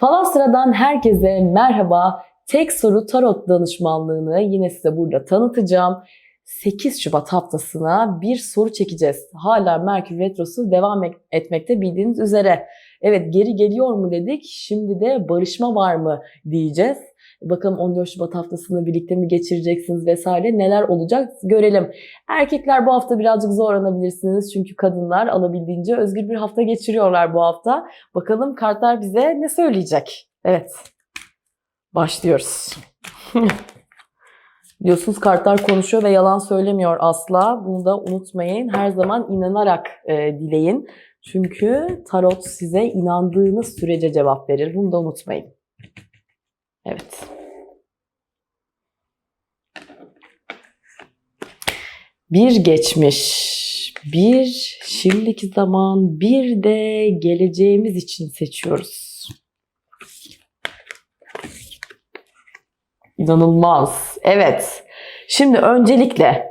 Falastra'dan herkese merhaba. Tek soru tarot danışmanlığını yine size burada tanıtacağım. 8 Şubat haftasına bir soru çekeceğiz. Hala Merkür Retrosu devam et- etmekte bildiğiniz üzere. Evet geri geliyor mu dedik. Şimdi de barışma var mı diyeceğiz. Bakalım 14 Şubat haftasını birlikte mi geçireceksiniz vesaire neler olacak görelim. Erkekler bu hafta birazcık zorlanabilirsiniz çünkü kadınlar alabildiğince özgür bir hafta geçiriyorlar bu hafta. Bakalım kartlar bize ne söyleyecek? Evet. Başlıyoruz. Biliyorsunuz kartlar konuşuyor ve yalan söylemiyor asla. Bunu da unutmayın. Her zaman inanarak e, dileyin. Çünkü tarot size inandığınız sürece cevap verir. Bunu da unutmayın. Evet. Bir geçmiş, bir şimdiki zaman, bir de geleceğimiz için seçiyoruz. İnanılmaz. Evet. Şimdi öncelikle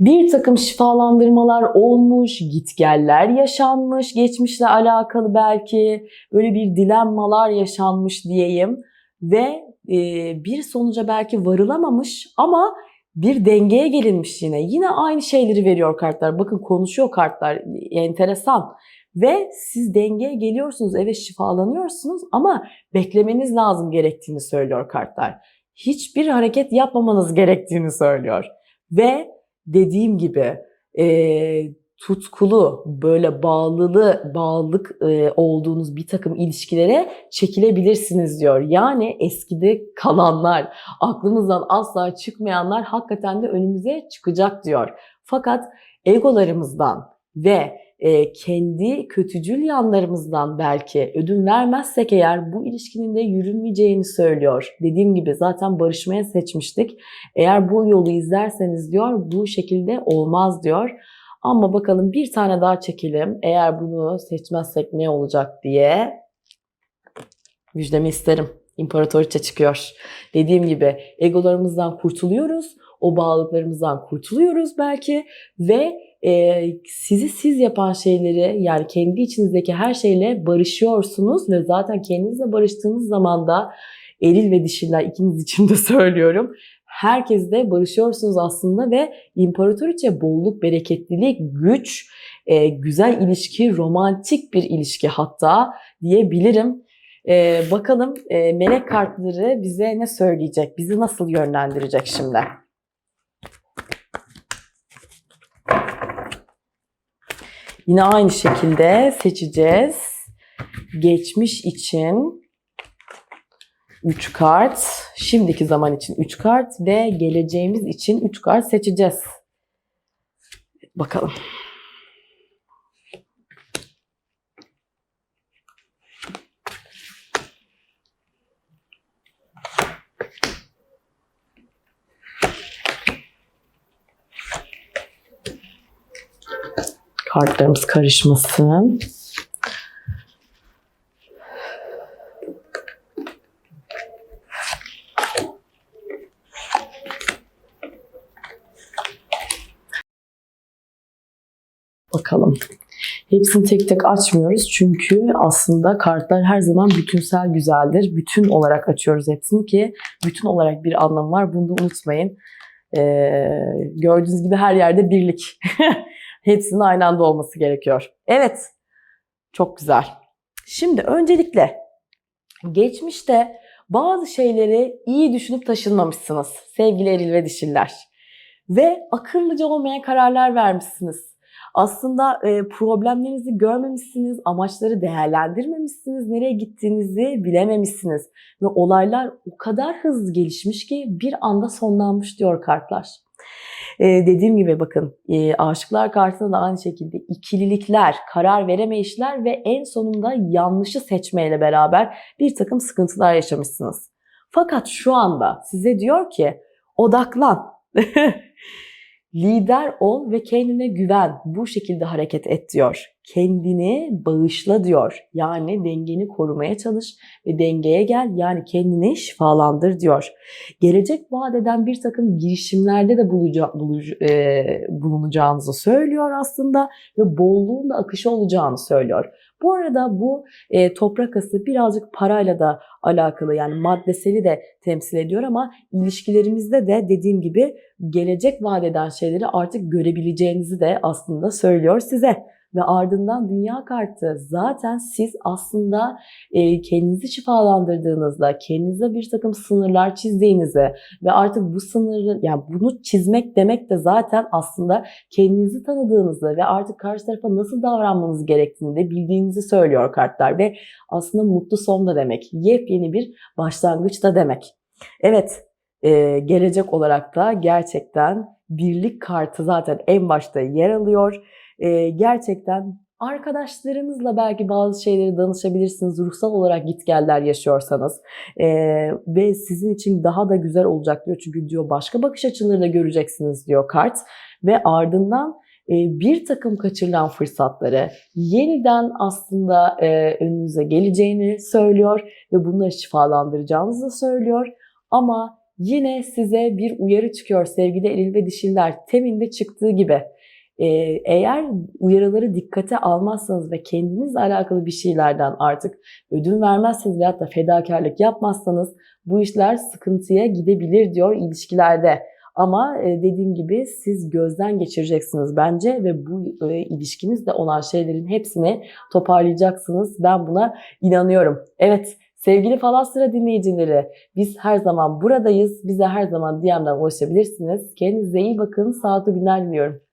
bir takım şifalandırmalar olmuş, gitgeller yaşanmış, geçmişle alakalı belki böyle bir dilemmalar yaşanmış diyeyim ve e, bir sonuca belki varılamamış ama bir dengeye gelinmiş yine. Yine aynı şeyleri veriyor kartlar. Bakın konuşuyor kartlar. Enteresan. Ve siz dengeye geliyorsunuz, evet şifalanıyorsunuz ama beklemeniz lazım gerektiğini söylüyor kartlar. Hiçbir hareket yapmamanız gerektiğini söylüyor. Ve dediğim gibi e, tutkulu, böyle bağlılığı, bağlılık e, olduğunuz bir takım ilişkilere çekilebilirsiniz diyor. Yani eskide kalanlar, aklımızdan asla çıkmayanlar hakikaten de önümüze çıkacak diyor. Fakat egolarımızdan ve e, kendi kötücül yanlarımızdan belki ödün vermezsek eğer bu ilişkinin de yürünmeyeceğini söylüyor. Dediğim gibi zaten barışmaya seçmiştik. Eğer bu yolu izlerseniz diyor bu şekilde olmaz diyor. Ama bakalım bir tane daha çekelim. Eğer bunu seçmezsek ne olacak diye müjdemi isterim. İmparatoriçe çıkıyor. Dediğim gibi egolarımızdan kurtuluyoruz. O bağlılıklarımızdan kurtuluyoruz belki ve e, sizi siz yapan şeyleri yani kendi içinizdeki her şeyle barışıyorsunuz ve zaten kendinizle barıştığınız zaman da eril ve dişiler ikiniz için de söylüyorum. Herkesle barışıyorsunuz aslında ve imparatoriçe bolluk, bereketlilik, güç, e, güzel ilişki, romantik bir ilişki hatta diyebilirim. E, bakalım e, melek kartları bize ne söyleyecek, bizi nasıl yönlendirecek şimdi? Yine aynı şekilde seçeceğiz. Geçmiş için 3 kart, şimdiki zaman için 3 kart ve geleceğimiz için 3 kart seçeceğiz. Bakalım. Kartlarımız karışmasın. Bakalım. Hepsini tek tek açmıyoruz çünkü aslında kartlar her zaman bütünsel güzeldir. Bütün olarak açıyoruz hepsini ki bütün olarak bir anlamı var. Bunu da unutmayın. Ee, gördüğünüz gibi her yerde birlik. Hepsinin aynı anda olması gerekiyor. Evet. Çok güzel. Şimdi öncelikle geçmişte bazı şeyleri iyi düşünüp taşınmamışsınız sevgili eril ve dişiller. Ve akıllıca olmayan kararlar vermişsiniz. Aslında e, problemlerinizi görmemişsiniz, amaçları değerlendirmemişsiniz, nereye gittiğinizi bilememişsiniz. Ve olaylar o kadar hızlı gelişmiş ki bir anda sonlanmış diyor kartlar. Ee, dediğim gibi bakın e, aşıklar kartında da aynı şekilde ikililikler, karar veremeyişler ve en sonunda yanlışı seçmeyle beraber bir takım sıkıntılar yaşamışsınız. Fakat şu anda size diyor ki odaklan. Lider ol ve kendine güven. Bu şekilde hareket et diyor. Kendini bağışla diyor. Yani dengeni korumaya çalış ve dengeye gel. Yani kendini şifalandır diyor. Gelecek vaat eden bir takım girişimlerde de buluca, bulucu, e, bulunacağınızı söylüyor aslında ve bolluğun da akışı olacağını söylüyor. Bu arada bu e, toprak ası birazcık parayla da alakalı yani maddeseli de temsil ediyor ama ilişkilerimizde de dediğim gibi gelecek vaat şeyleri artık görebileceğinizi de aslında söylüyor size. Ve ardından dünya kartı zaten siz aslında e, kendinizi şifalandırdığınızda, kendinize bir takım sınırlar çizdiğinizi ve artık bu sınırı yani bunu çizmek demek de zaten aslında kendinizi tanıdığınızı ve artık karşı tarafa nasıl davranmanız gerektiğini de bildiğinizi söylüyor kartlar ve aslında mutlu son da demek. Yepyeni bir başlangıç da demek. Evet, e, gelecek olarak da gerçekten birlik kartı zaten en başta yer alıyor. E, gerçekten arkadaşlarınızla belki bazı şeyleri danışabilirsiniz. Ruhsal olarak gitgeller yaşıyorsanız E, ve sizin için daha da güzel olacak diyor. Çünkü diyor başka bakış açıları da göreceksiniz diyor kart ve ardından bir takım kaçırılan fırsatları yeniden aslında önünüze geleceğini söylüyor ve bunları şifalandıracağınızı da söylüyor. Ama yine size bir uyarı çıkıyor sevgili eril ve dişiller. Teminde çıktığı gibi eğer uyarıları dikkate almazsanız ve kendinizle alakalı bir şeylerden artık ödün vermezseniz veyahut da fedakarlık yapmazsanız bu işler sıkıntıya gidebilir diyor ilişkilerde. Ama e, dediğim gibi siz gözden geçireceksiniz bence ve bu e, ilişkinizde olan şeylerin hepsini toparlayacaksınız. Ben buna inanıyorum. Evet sevgili Falastra dinleyicileri biz her zaman buradayız. Bize her zaman DM'den ulaşabilirsiniz. Kendinize iyi bakın. Sağlıklı günler diliyorum.